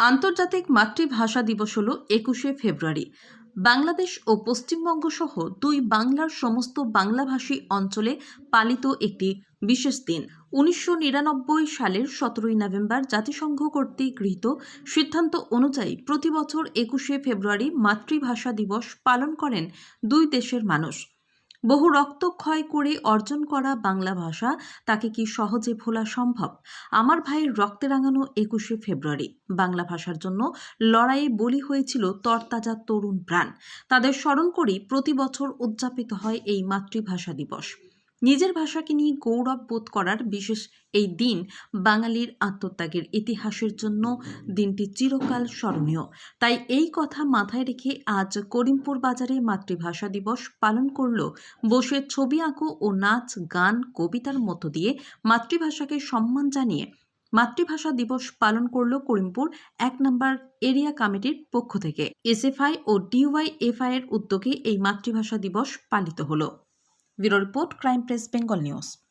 আন্তর্জাতিক মাতৃভাষা দিবস হল একুশে ফেব্রুয়ারি। বাংলাদেশ ও পশ্চিমবঙ্গ সহ দুই বাংলার সমস্ত বাংলাভাষী অঞ্চলে পালিত একটি বিশেষ দিন। উনিশশো নিরানব্বই সালের সতেরোই নভেম্বর জাতিসংঘ কর্তৃক গৃহীত সিদ্ধান্ত অনুযায়ী প্রতি বছর একুশে ফেব্রুয়ারি মাতৃভাষা দিবস পালন করেন দুই দেশের মানুষ। বহু রক্তক্ষয় করে অর্জন করা বাংলা ভাষা তাকে কি সহজে ভোলা সম্ভব? আমার ভাইয়ের রক্তে রাঙানো একুশে ফেব্রুয়ারি। বাংলা ভাষার জন্য লড়াইয়ে বলি হয়েছিল তরতাজা তরুণ প্রাণ। তাদের স্মরণ করেই প্রতি বছর উদযাপিত হয় এই মাতৃভাষা দিবস। নিজের ভাষাকে নিয়ে গৌরব বোধ করার বিশেষ এই দিন বাঙালির আত্মত্যাগের ইতিহাসের জন্য দিনটি চিরকাল স্মরণীয়। তাই এই কথা মাথায় রেখে আজ করিমপুর বাজারে মাতৃভাষা দিবস পালন করল বসে ছবি আঁকো ও নাচ, গান, কবিতার মধ্য দিয়ে মাতৃভাষাকে সম্মান জানিয়ে মাতৃভাষা দিবস পালন করল করিমপুর এক নম্বর এরিয়া কমিটির পক্ষ থেকে। এসএফআই ও ডিওয়াইএফআই এর উদ্যোগে এই মাতৃভাষা দিবস পালিত হলো। Bureau report crime press Bengal news.